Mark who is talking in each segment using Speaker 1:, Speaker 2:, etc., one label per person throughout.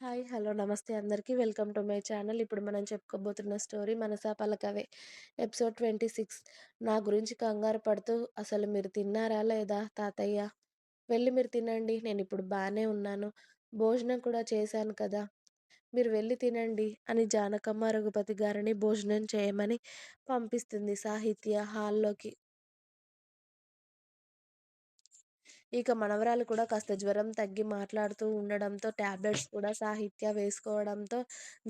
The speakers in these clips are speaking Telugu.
Speaker 1: హాయ్. హలో. నమస్తే అందరికీ వెల్కమ్ టు మై ఛానల్. ఇప్పుడు మనం చెప్పుకోబోతున్న స్టోరీ 'మనసా పలకవే' ఎపిసోడ్ 26 నా గురించి కంగారు పడుతూ అసలు మీరు తిన్నారా లేదా తాతయ్య? వెళ్ళి మీరు తినండి. నేను ఇప్పుడు బాగానే ఉన్నాను. భోజనం కూడా చేశాను కదా! మీరు వెళ్ళి తినండి అని జానకమ్మ రఘుపతి గారిని భోజనం చేయమని పంపిస్తుంది సాహిత్య హాల్లోకి. ఇక మనవరాలు కూడా కాస్త జ్వరం తగ్గి మాట్లాడుతూ ఉండడంతో ట్యాబ్లెట్స్ కూడా సాహిత్య వేసుకోవడంతో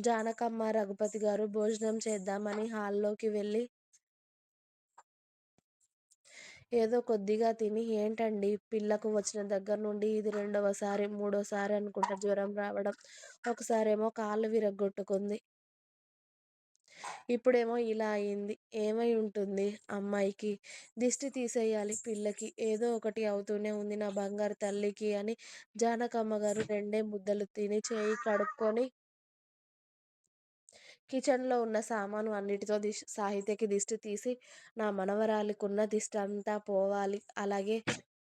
Speaker 1: జానకమ్మ, రఘుపతి గారు భోజనం చేద్దామని హాల్లోకి వెళ్ళి ఏదో కొద్దిగా తిని ఏంటండి పిల్లకు వచ్చిన దగ్గర నుండి ఇది రెండవసారి, మూడోసారి అనుకుంటా జ్వరం రావడం. ఒకసారేమో కాళ్ళు విరగ్గొట్టుకుంది. ఇప్పుడేమో ఇలా అయింది. ఏమై ఉంటుంది అమ్మాయికి? దిష్టి తీసేయాలి పిల్లకి. ఏదో ఒకటి అవుతూనే ఉంది నా బంగారు తల్లికి అని జానకమ్మ గారు రెండే ముద్దలు తిని చేయి కడుక్కొని కిచెన్లో ఉన్న సామాను అన్నిటితో దిష్ సాహిత్యకి దిష్టి తీసి నా మనవరాలికున్న దిష్టంతా పోవాలి. అలాగే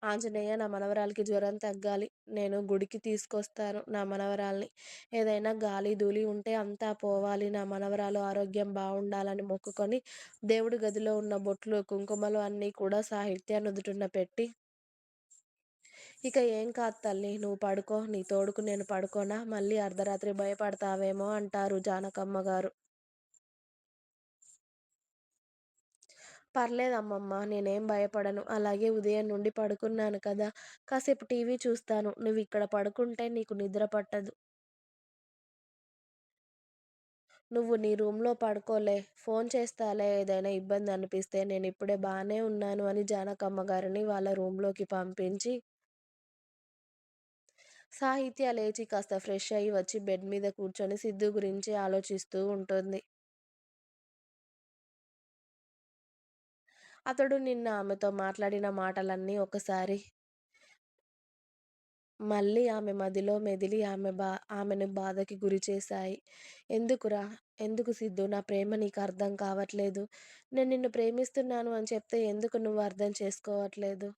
Speaker 1: ఆంజనేయ నా మనవరాలకి జ్వరం తగ్గాలి. నేను గుడికి తీసుకొస్తాను నా మనవరాల్ని. ఏదైనా గాలి ధూళి ఉంటే అంతా పోవాలి. నా మనవరాలు ఆరోగ్యం బాగుండాలని మొక్కుకొని దేవుడి గదిలో ఉన్న బొట్లు, కుంకుమలు అన్నీ కూడా సాహిత్య నుదుటిన పెట్టి ఇక ఏం కాదు తల్లి నువ్వు పడుకో. నీ తోడుకు నేను పడుకోనా? మళ్ళీ అర్ధరాత్రి భయపడతావేమో అంటారు జానకమ్మ గారు పర్లేదమ్మమ్మా! నేనేం భయపడను. అలాగే ఉదయం నుండి పడుకున్నాను కదా! కాసేపు టీవీ చూస్తాను. నువ్వు ఇక్కడ పడుకుంటే నీకు నిద్ర పట్టదు. నువ్వు నీ రూంలో పడుకోలే. ఫోన్ చేస్తాలే ఏదైనా ఇబ్బంది అనిపిస్తే నేను ఇప్పుడే బాగానే ఉన్నాను అని జానకమ్మ గారిని వాళ్ళ రూమ్లోకి పంపించి సాహిత్య లేచి కాస్త ఫ్రెష్ అయ్యి వచ్చి బెడ్ మీద కూర్చొని సిద్ధు గురించి ఆలోచిస్తూ ఉంటుంది. అతడు నిన్న ఆమెతో మాట్లాడిన మాటలన్నీ ఒకసారి మళ్ళీ ఆమె మదిలో మెదిలి ఆమె బా ఆమెను బాధకి గురి చేశాయి ఎందుకురా? ఎందుకు సిద్ధు నా ప్రేమ నీకు అర్థం కావట్లేదు. నేను నిన్ను ప్రేమిస్తున్నాను అని చెప్తే ఎందుకు నువ్వు అర్థం చేసుకోవట్లేదు?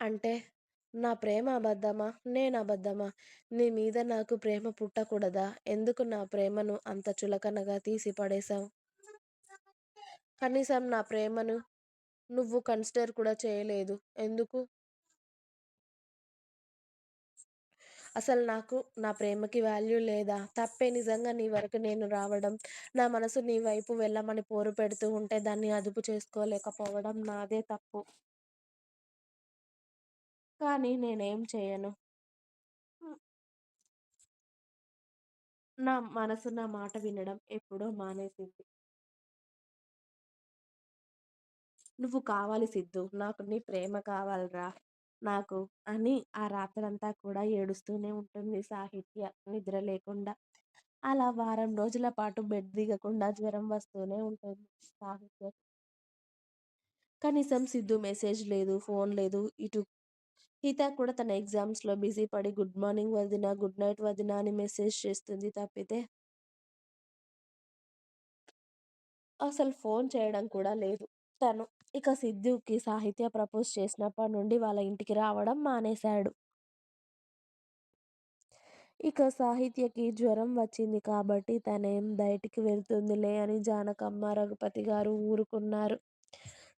Speaker 1: అంటే? నా ప్రేమ అబద్ధమా నేను అబద్ధమా నీ మీద నాకు ప్రేమ పుట్టకూడదా? ఎందుకు నా ప్రేమను అంత చులకనగా తీసి పడేశావు కనీసం నా ప్రేమను నువ్వు కన్సిడర్ కూడా చేయలేదు. ఎందుకు? అసలు నాకు నా ప్రేమకి వాల్యూ లేదా? తప్పే నిజంగా నీ వరకు నేను రావడం, నా మనసు నీ వైపు వెళ్ళమని పోరు పెడుతూ ఉంటే దాన్ని అదుపు చేసుకోలేకపోవడం నాదే తప్పు. కానీ నేనేం చేయను? నా మనసు నా మాట వినడం ఎప్పుడో మానేసింది. నువ్వు కావాలి సిద్ధు నాకు నీ ప్రేమ కావాలరా నాకు అని ఆ రాత్రంతా కూడా ఏడుస్తూనే ఉంటుంది సాహిత్య నిద్ర లేకుండా. అలా వారం రోజుల పాటు బెడ్ దిగకుండా జ్వరం వస్తూనే ఉంటుంది సాహిత్య కనీసం సిద్ధు మెసేజ్ లేదు. ఫోన్ లేదు. ఇటు హిత కూడా తన ఎగ్జామ్స్లో బిజీ పడి గుడ్ మార్నింగ్ వదినా, గుడ్ నైట్ వదినా అని మెసేజ్ చేస్తుంది తప్పితే అసలు ఫోన్ చేయడం కూడా లేదు తను. ఇక సిద్ధుకి సాహిత్య ప్రపోజ్ చేసినప్పటి నుండి వాళ్ళ ఇంటికి రావడం మానేశాడు. ఇక సాహిత్యకి జ్వరం వచ్చింది కాబట్టి తనేం బయటికి వెళ్తుందిలే అని జానకమ్మ, రఘుపతి గారు ఊరుకున్నారు.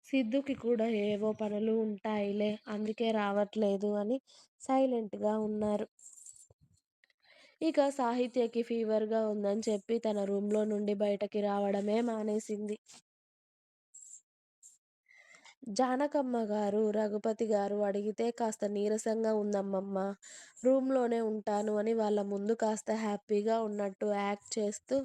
Speaker 1: సిద్ధుకి కూడా ఏవో పనులు ఉంటాయిలే అందుకే రావట్లేదు అని సైలెంట్గా ఉన్నారు. ఇక సాహిత్యకి ఫీవర్గా ఉందని చెప్పి తన రూమ్లో నుండి బయటకి రావడమే మానేసింది. జానకమ్మ గారు రఘుపతి గారు అడిగితే కాస్త నీరసంగా ఉందమ్మమ్మ రూంలోనే ఉంటాను అని వాళ్ళ ముందు కాస్త హ్యాపీగా ఉన్నట్టు యాక్ట్ చేస్తూ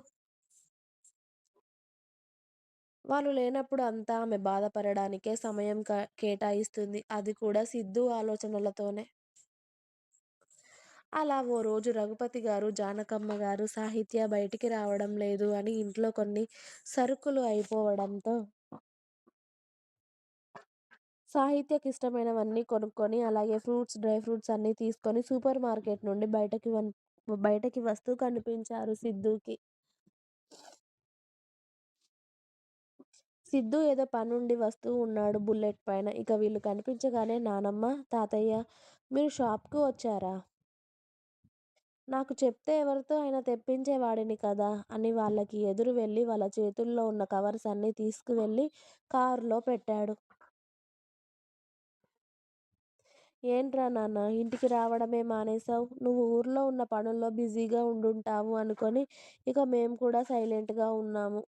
Speaker 1: వాళ్ళు లేనప్పుడు అంతా ఆమె బాధపడడానికే సమయం కేటాయిస్తుంది. అది కూడా సిద్ధు ఆలోచనలతోనే. అలా ఓ రోజు రఘుపతి గారు జానకమ్మ గారు సాహిత్య బయటికి రావడం లేదు అని ఇంట్లో కొన్ని సరుకులు అయిపోవడంతో సాహిత్యకిష్టమైనవన్నీ కొనుక్కొని అలాగే ఫ్రూట్స్, డ్రై ఫ్రూట్స్ అన్నీ తీసుకొని సూపర్ మార్కెట్ నుండి బయటకి వన్ బయటకి వస్తూ కనిపించారు సిద్ధుకి సిద్ధు ఏదో పనుండి వస్తూ ఉన్నాడు బుల్లెట్ పైన. ఇక వీళ్ళు కనిపించగానే నానమ్మ తాతయ్య మీరు షాప్కు వచ్చారా? నాకు చెప్తే ఎవరితో అయినా తెప్పించేవాడిని కదా! అని వాళ్ళకి ఎదురు వెళ్ళి వాళ్ళ చేతుల్లో ఉన్న కవర్స్ అన్నీ తీసుకువెళ్ళి కారులో పెట్టాడు. ఏంట్రా నాన్న ఇంటికి రావడమే మానేసావు నువ్వు ఊర్లో ఉన్న పనుల్లో బిజీగా ఉండుంటావు అనుకొని ఇక మేము కూడా సైలెంట్గా ఉన్నాము.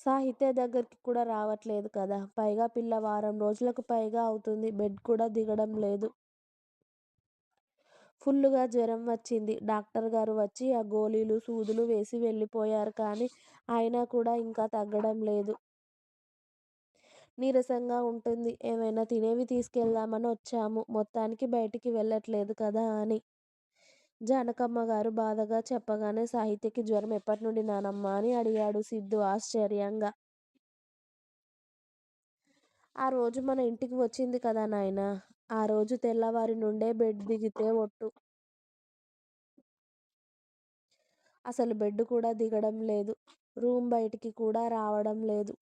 Speaker 1: సాహిత్య దగ్గరికి కూడా రావట్లేదు కదా! పైగా పిల్ల వారం రోజులకు పైగా అవుతుంది బెడ్ కూడా దిగడం లేదు. ఫుల్లుగా జ్వరం వచ్చింది. డాక్టర్ గారు వచ్చి ఆ గోళీలు, సూదులు వేసి వెళ్ళిపోయారు కానీ అయినా కూడా ఇంకా తగ్గడం లేదు. నీరసంగా ఉంటుంది. ఏమైనా తినేవి తీసుకెళ్దామని వచ్చాము. మొత్తానికి బయటికి వెళ్ళట్లేదు కదా అని జానకమ్మగారు బాధగా చెప్పగానే సాహిత్యకి జ్వరం ఎప్పటి నుండి నానమ్మా అని అడిగాడు సిద్ధు ఆశ్చర్యంగా. ఆ రోజు మన ఇంటికి వచ్చింది కదా నాయనా! ఆ రోజు తెల్లవారి నుండే బెడ్ దిగితే ఒట్టు. అసలు బెడ్ కూడా దిగడం లేదు. రూమ్ బయటికి కూడా రావడం లేదు.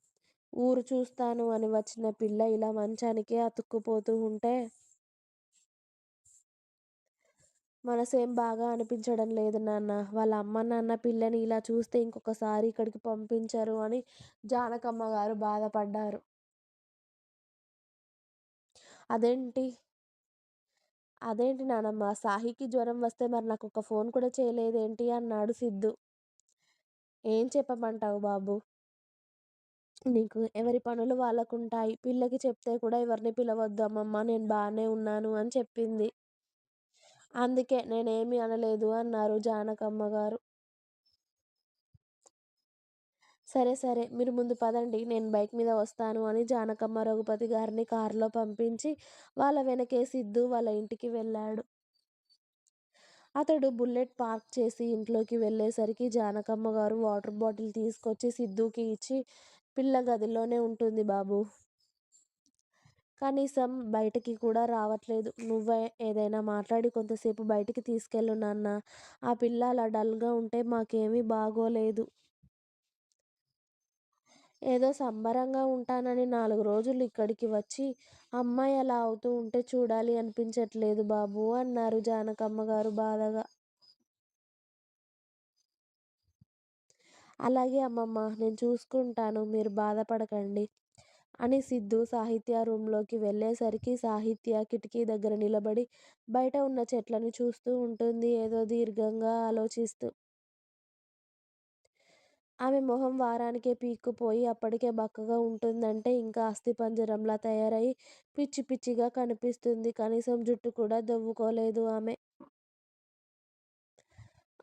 Speaker 1: ఊరు చూస్తాను అని వచ్చిన పిల్ల ఇలా మంచానికే అతుక్కుపోతూ ఉంటే మనసేం బాగా అనిపించడం లేదు నాన్న వాళ్ళ అమ్మ నాన్న పిల్లని ఇలా చూస్తే ఇంకొకసారి ఇక్కడికి పంపించరు అని జానకమ్మ గారు బాధపడ్డారు. అదేంటి? అదేంటి నానమ్మ సాహికి జ్వరం వస్తే మరి నాకు ఒక ఫోన్ కూడా చేయలేదేంటి? అన్నాడు సిద్ధు. ఏం చెప్పమంటావు బాబు నీకు ఎవరి పనులు వాళ్ళకుంటాయి. పిల్లకి చెప్తే కూడా ఎవరిని పిలవద్దు అమ్మమ్మ నేను బాగానే ఉన్నాను అని చెప్పింది. అందుకే నేనేమి అనలేదు అన్నారు జానకమ్మ గారు సరే సరే మీరు ముందు పదండి నేను బైక్ మీద వస్తాను అని జానకమ్మ రఘుపతి గారిని కారులో పంపించి వాళ్ళ వెనకే సిద్ధు వాళ్ళ ఇంటికి వెళ్ళాడు. అతడు బుల్లెట్ పార్క్ చేసి ఇంట్లోకి వెళ్ళేసరికి జానకమ్మ గారు వాటర్ బాటిల్ తీసుకొచ్చి సిద్ధుకి ఇచ్చి పిల్ల గదిలోనే ఉంటుంది బాబు కనీసం బయటికి కూడా రావట్లేదు. నువ్వే ఏదైనా మాట్లాడి కొంతసేపు బయటికి తీసుకెళ్ళు నాన్న ఆ పిల్ల అలా డల్గా ఉంటే మాకేమీ బాగోలేదు. ఏదో సంబరంగా ఉంటానని నాలుగు రోజులు ఇక్కడికి వచ్చి అమ్మాయి అలా అవుతూ ఉంటే చూడాలి అనిపించట్లేదు బాబు అన్నారు జానకమ్మ గారు బాధగా. అలాగే అమ్మమ్మ నేను చూసుకుంటాను మీరు బాధపడకండి అని సిద్ధు సాహిత్య రూంలోకి వెళ్ళేసరికి సాహిత్య కిటికీ దగ్గర నిలబడి బయట ఉన్న చెట్లను చూస్తూ ఉంటుంది ఏదో దీర్ఘంగా ఆలోచిస్తూ. ఆమె మొహం వారానికే పీక్కుపోయి అప్పటికే బక్కగా ఉంటుందంటే ఇంకా అస్థిపంజరంలా తయారై పిచ్చి పిచ్చిగా కనిపిస్తుంది. కనీసం జుట్టు కూడా దొవ్వుకోలేదు ఆమె.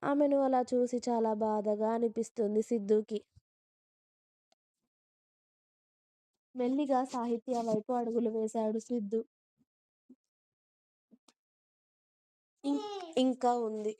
Speaker 1: ఆమెను అలా చూసి చాలా బాధగా అనిపిస్తుంది సిద్ధుకి. మెల్లిగా సాహిత్య వైపు అడుగులు వేశాడు సిద్ధు. ఇంకా ఉంది.